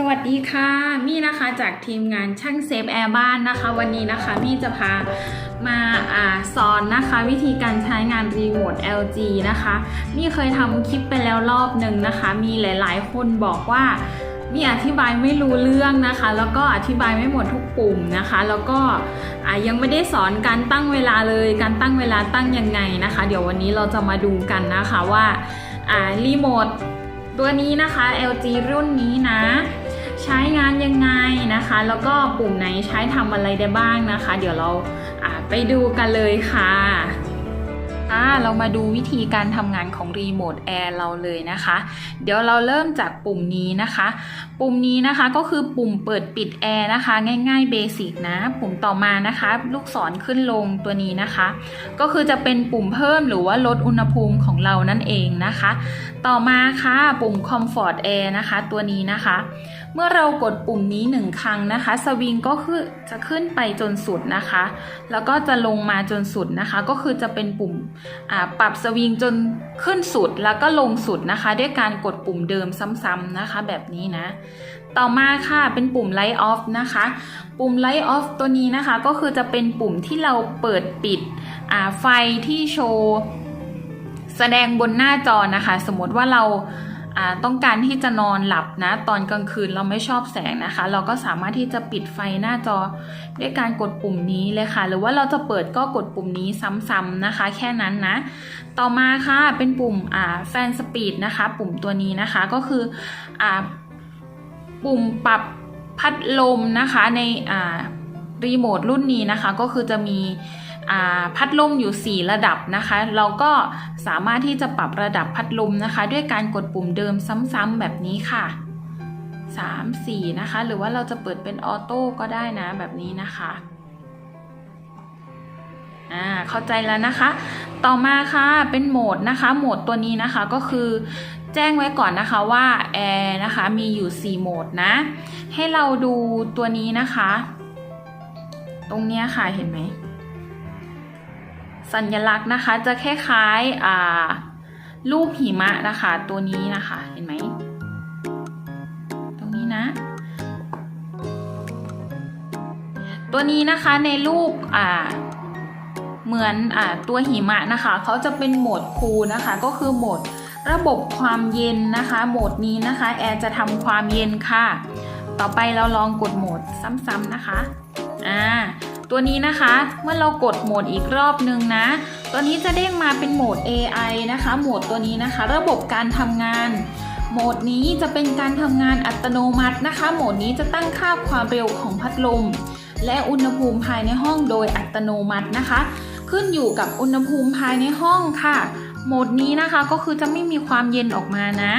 สวัสดีค่ะมี่นะคะจากทีมงานช่างเซฟแอร์บ้านนะคะ วันนี้นะคะมี่จะพามาอ่าสอนนะคะวิธีการใช้งานรีโมท LG นะคะมี่เคยทำคลิปไปแล้วรอบหนึ่งนะคะ มีหลายๆ คนบอกว่ามี่อธิบายไม่รู้เรื่องนะคะ แล้วก็อธิบายไม่หมดทุกปุ่มนะคะ แล้วก็ยังไม่ได้สอนการตั้งเวลาเลย การตั้งเวลาตั้งยังไงนะคะ เดี๋ยววันนี้เราจะมาดูกันนะคะว่ารีโมทตัวนี้นะคะ LG รุ่นนี้นะ นะคะ แล้วก็ปุ่มไหนใช้ทำอะไรได้บ้างนะคะ เดี๋ยวเราไปดูกันเลยค่ะอ่าเรามาดูวิธีการทำงานของรีโมทแอร์เราเลยนะคะ เดี๋ยวเราเริ่มจากปุ่มนี้นะคะ ปุ่มนี้นะคะก็คือปุ่มเปิดปิดแอร์นะคะ ง่ายๆเบสิกนะปุ่มต่อมานะคะ ลูกศรขึ้นลงตัวนี้นะคะ ก็คือจะเป็นปุ่มเพิ่มหรือว่าลดอุณหภูมิของเรานั่นเองนะคะ ต่อมาค่ะปุ่ม Comfort Air นะคะ ตัวนี้นะคะ เมื่อเรากดปุ่มนี้หนึ่งครั้งนะคะสวิงก็คือจะขึ้นไปจนสุดนะคะ แล้วก็จะลงมาจนสุดนะคะ ก็คือจะเป็นปุ่มปรับสวิงจนขึ้นสุดแล้วก็ลงสุดนะคะ ด้วยการกดปุ่มเดิมซ้ำๆนะคะ แบบนี้นะต่อมาค่ะเป็นปุ่ม Light Off นะคะ ปุ่ม Light Off ตัวนี้นะคะก็คือจะเป็นปุ่มที่เราเปิดปิดไฟที่โชว์แสดงบนหน้าจอนะคะ สมมติว่าเราต้องการที่จะนอนหลับนะ ตอนกลางคืนเราไม่ชอบแสงนะคะ เราก็สามารถที่จะปิดไฟหน้าจอด้วยการกดปุ่มนี้เลยค่ะ หรือว่าเราจะเปิดก็กดปุ่มนี้ซ้ำๆนะคะ แค่นั้นนะ ต่อมาค่ะเป็นปุ่มแฟนสปีดนะคะ ปุ่มตัวนี้นะคะก็คืออ ปุ่มปรับพัดลมนะคะในอ่ารีโมทรุ่นนี้นะคะก็คือจะมีพัดลมอยู่ 4 ระดับนะคะ เราก็สามารถที่จะปรับระดับพัดลมนะคะ ด้วยการกดปุ่มเดิมซ้ำๆแบบนี้ค่ะ 3 4 นะคะ หรือว่าเราจะเปิดเป็นออโต้ก็ได้นะแบบนี้นะคะอ่าเข้าใจแล้วนะคะ ต่อมาค่ะเป็นโหมดนะคะ โหมดตัวนี้นะคะก็คือ แจ้งไว้ก่อนนะคะว่าแอร์นะคะมีอยู่ 4 โหมดนะ ให้เราดูตัวนี้นะคะ ตรงเนี้ยค่ะเห็นไหม สัญลักษณ์นะคะจะคล้ายๆอ่ารูปหิมะนะคะ ตัวนี้นะคะเห็นไหม ตรงนี้นะ ตัวนี้นะคะในรูปอ่าเหมือนอ่าตัวหิมะนะคะ เขาจะเป็นโหมดคูลนะคะ ก็คือโหมด ระบบความเย็นนะคะ โหมดนี้นะคะ แอร์จะทำความเย็นค่ะ ต่อไปเราลองกดโหมดซ้ำๆนะคะอ่าตัวนี้นะคะเมื่อเรากดโหมดอีกรอบนึงนะ ตัวนี้จะเด้งมาเป็นโหมด AI นะคะ โหมดตัวนี้นะคะ ระบบการทำงาน โหมดนี้จะเป็นการทำงานอัตโนมัตินะคะ โหมดนี้จะตั้งค่าความเร็วของพัดลม และอุณหภูมิภายในห้องโดยอัตโนมัตินะคะ ขึ้นอยู่กับอุณหภูมิภายในห้องค่ะ โหมดนี้นะคะก็คือจะไม่มีความเย็นออกมานะ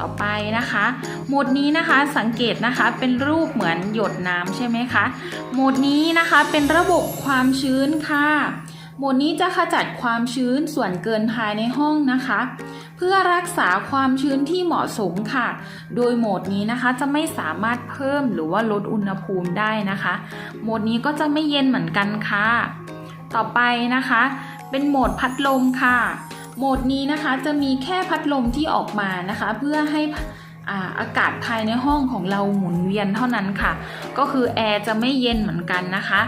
ต่อไปนะคะ โหมดนี้นะคะสังเกตนะคะเป็นรูปเหมือนหยดน้ำใช่ไหมคะโหมดนี้นะคะเป็นระบบความชื้นค่ะโหมดนี้จะขจัดความชื้นส่วนเกินภายในห้องนะคะ เพื่อรักษาความชื้นที่เหมาะสมค่ะ โดยโหมดนี้นะคะจะไม่สามารถเพิ่มหรือว่าลดอุณหภูมิได้นะคะ โหมดนี้ก็จะไม่เย็นเหมือนกันค่ะ ต่อไปนะคะ เป็นโหมดพัดลมค่ะ โหมดนี้นะคะจะมีแค่พัดลมที่ออกมานะคะ เพื่อให้อาอากาศภายในห้องของเราหมุนเวียนเท่านั้นค่ะ ก็คือแอร์จะไม่เย็นเหมือนกันนะคะ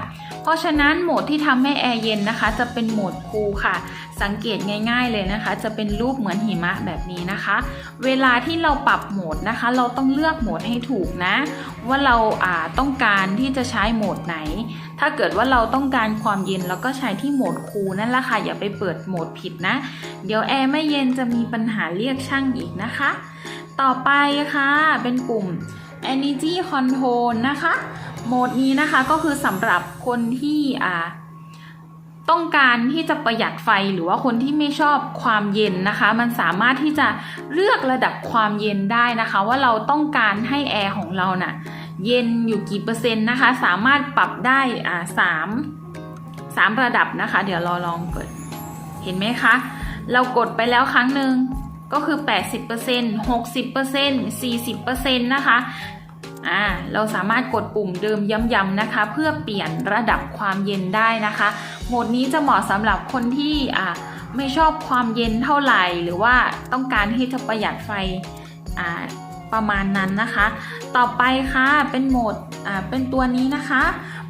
เพราะฉะนั้นโหมดที่ทำให้แอร์เย็นนะคะ จะเป็นโหมดคูลค่ะ สังเกตง่ายๆเลยนะคะ จะเป็นรูปเหมือนหิมะแบบนี้นะคะ เวลาที่เราปรับโหมดนะคะ เราต้องเลือกโหมดให้ถูกนะ ว่าเราต้องการที่จะใช้โหมดไหน ถ้าเกิดว่าเราต้องการความเย็นเราก็ใช้ที่โหมดคูลนั่นแหละค่ะ อย่าไปเปิดโหมดผิดนะ เดี๋ยวแอร์ไม่เย็นจะมีปัญหาเรียกช่างอีกนะคะ ต่อไปค่ะ เป็นปุ่ม Energy Control นะคะ โหมดนี้นะคะก็คือสำหรับคนที่อ่าต้องการที่จะประหยัดไฟหรือว่าคนที่ไม่ชอบความเย็นนะคะ มันสามารถที่จะเลือกระดับความเย็นได้นะคะ ว่าเราต้องการให้แอร์ของเราน่ะ เย็นอยู่กี่เปอร์เซ็นต์นะคะ สามารถปรับได้อ่าสามสามระดับนะคะ เดี๋ยวราลองเปิด เห็นไหมคะ เรากดไปแล้วครั้งหนึ่งก็คือ 80% 60% 40%นะคะอ่าเราสามารถกดปุ่มเดิมย้ำๆนะคะ เพื่อเปลี่ยนระดับความเย็นได้นะคะ โหมดนี้จะเหมาะสำหรับคนที่อ่าไม่ชอบความเย็นเท่าไหร่ หรือว่าต้องการที่จะประหยัดไฟอ่า ประมาณนั้นนะคะ ต่อไปค่ะเป็นโหมดอ่าเป็นตัวนี้นะคะ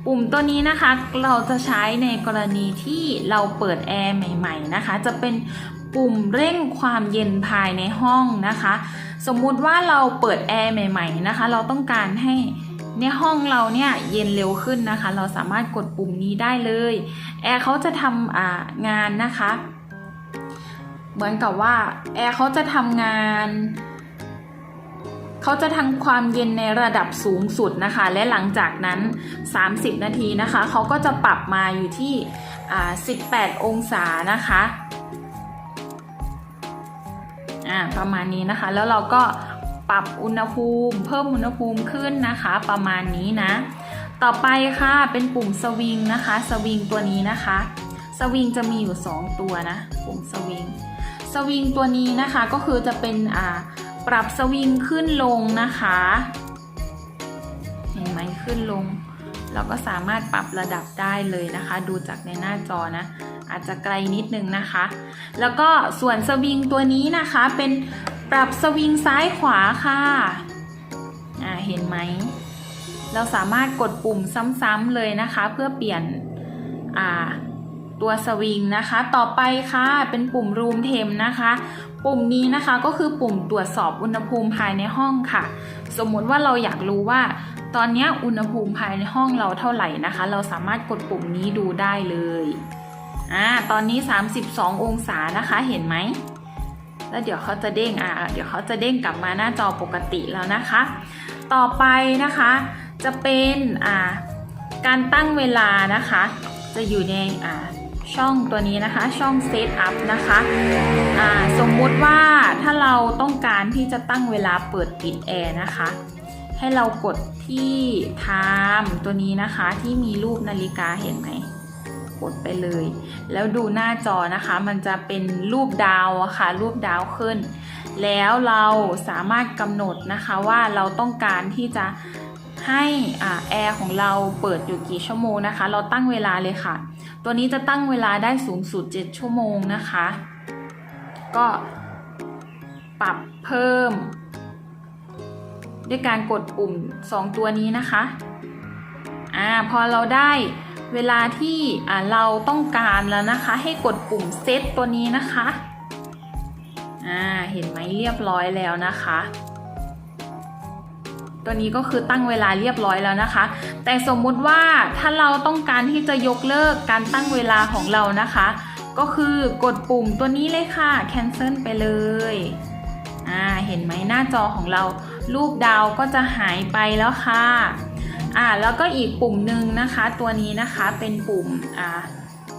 ปุ่มตัวนี้นะคะเราจะใช้ในกรณีที่เราเปิดแอร์ใหม่ ๆนะคะ จะเป็นปุ่มเร่งความเย็นภายในห้องนะคะ สมมุติว่าเราเปิดแอร์ใหม่ ๆนะคะ เราต้องการให้ในห้องเราเนี่ยเย็นเร็วขึ้นนะคะ เราสามารถกดปุ่มนี้ได้เลยแอร์เขาจะทำงานนะคะ เหมือนกับว่าแอร์เขาจะทำงาน เขาจะทำความเย็นในระดับสูงสุดนะคะ และหลังจากนั้น 30 นาทีนะคะ เขาก็จะปรับมาอยู่ที่ 18 องศานะคะอ่าประมาณนี้นะคะ แล้วเราก็ปรับอุณหภูมิเพิ่มอุณหภูมิขึ้นนะคะ ประมาณนี้นะ ต่อไปค่ะเป็นปุ่มสวิงนะคะ สวิงตัวนี้นะคะ สวิงจะมีอยู่ 2 ตัวนะ ปุ่มสวิง สวิงตัวนี้นะคะก็คือจะเป็นอ่า ปรับสวิงขึ้นลงนะคะ เห็นไหมขึ้นลง เราก็สามารถปรับระดับได้เลยนะคะ ดูจากในหน้าจอนะ อาจจะไกลนิดนึงนะคะ แล้วก็ส่วนสวิงตัวนี้นะคะเป็นปรับสวิงซ้ายขวาค่ะอ่าเห็นไหม เราสามารถกดปุ่มซ้ำๆเลยนะคะ เพื่อเปลี่ยนอ่า ตัวสวิงนะคะ ต่อไปค่ะเป็นปุ่ม Room Temp นะคะ ปุ่มนี้นะคะก็คือปุ่มตรวจสอบอุณหภูมิภายในห้องค่ะ สมมุติว่าเราอยากรู้ว่า ตอนนี้อุณหภูมิภายในห้องเราเท่าไหร่นะคะ เราสามารถกดปุ่มนี้ดูได้เลยอ่าตอนนี้ 32 องศานะคะเห็นไหมแล้วเดี๋ยวเขาจะเด้งอ่าเดี๋ยวเขาจะเด้งกลับมาหน้าจอปกติแล้วนะคะ ต่อไปนะคะจะเป็นอ่าการตั้งเวลานะคะ จะอยู่ในอ่า ช่องตัวนี้นะคะช่องเซตอัพนะคะอ่าสมมุติว่าถ้าเราต้องการที่จะตั้งเวลาเปิดปิดแอร์นะคะ ให้เรากดที่ time ตัวนี้นะคะที่มีรูปนาฬิกาเห็นไหมกดไปเลย แล้วดูหน้าจอนะคะ มันจะเป็นรูปดาวอะค่ะรูปดาวขึ้น แล้วเราสามารถกำหนดนะคะว่าเราต้องการที่จะ ให้อแอร์ของเราเปิดอยู่กี่ชั่วโมงนะคะ เราตั้งเวลาเลยค่ะ ตัวนี้จะตั้งเวลาได้สูงสุด 7 ชั่วโมงนะคะ ก็ปรับเพิ่ม ด้วยการกดปุ่ม 2 ตัวนี้นะคะอ่าพอเราได้เวลาที่อ่าเราต้องการแล้วนะคะ ให้กดปุ่มเซตตัวนี้นะคะอ่าเห็นไหมเรียบร้อยแล้วนะคะ ตัวนี้ก็คือตั้งเวลาเรียบร้อยแล้วนะคะ แต่สมมุติว่าถ้าเราต้องการที่จะยกเลิกการตั้งเวลาของเรานะคะ ก็คือกดปุ่มตัวนี้เลยค่ะ cancel ไปเลยอ่าเห็นไหมหน้าจอของเรา รูปดาวก็จะหายไปแล้วค่ะอ่าแล้วก็อีกปุ่มหนึ่งนะคะ ตัวนี้นะคะเป็นปุ่มอ่า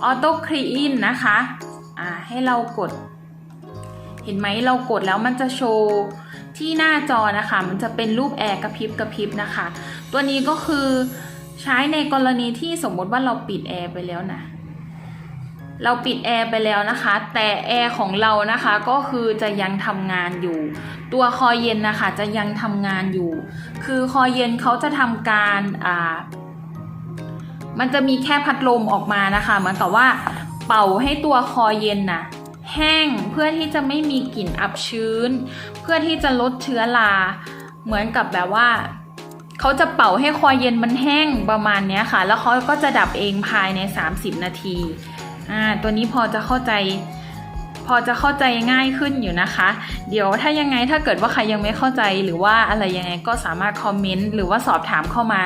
auto clean นะคะอ่าให้เรากด เห็นไหมเรากดแล้วมันจะโชว์ ที่หน้าจอนะคะ มันจะเป็นรูปแอร์กระพริบกระพริบนะคะ ตัวนี้ก็คือใช้ในกรณีที่สมมติว่าเราปิดแอร์ไปแล้วนะเราปิดแอร์ไปแล้วนะคะ แต่แอร์ของเรานะคะก็คือจะยังทำงานอยู่ ตัวคอเย็นนะคะจะยังทำงานอยู่ คือคอเย็นเขาจะทำการอ่ามันจะมีแค่พัดลมออกมานะคะเหมือนกับว่าเป่าให้ตัวคอเย็นนะ แห้งเพื่อที่จะไม่มีกลิ่นอับชื้น เพื่อที่จะลดเชื้อราเหมือนกับแบบว่าเขาจะเป่าให้คอเย็นมันแห้งประมาณนี้ค่ะ แล้วเขาก็จะดับเองภายใน 30 นาทีอ่าตัวนี้พอจะเข้าใจ พอจะเข้าใจง่ายขึ้นอยู่นะคะ เดี๋ยวถ้ายังไงถ้าเกิดว่าใครยังไม่เข้าใจหรือว่าอะไรยังไงก็สามารถคอมเมนต์หรือว่าสอบถามเข้ามา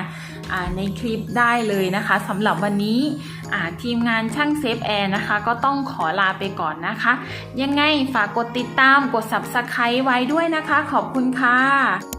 ในคลิปได้เลยนะคะสำหรับวันนี้ทีมงานช่างเซฟแอร์นะคะ ก็ต้องขอลาไปก่อนนะคะ ยังไงฝากกดติดตามกด subscribe ไว้ด้วยนะคะ ขอบคุณค่ะ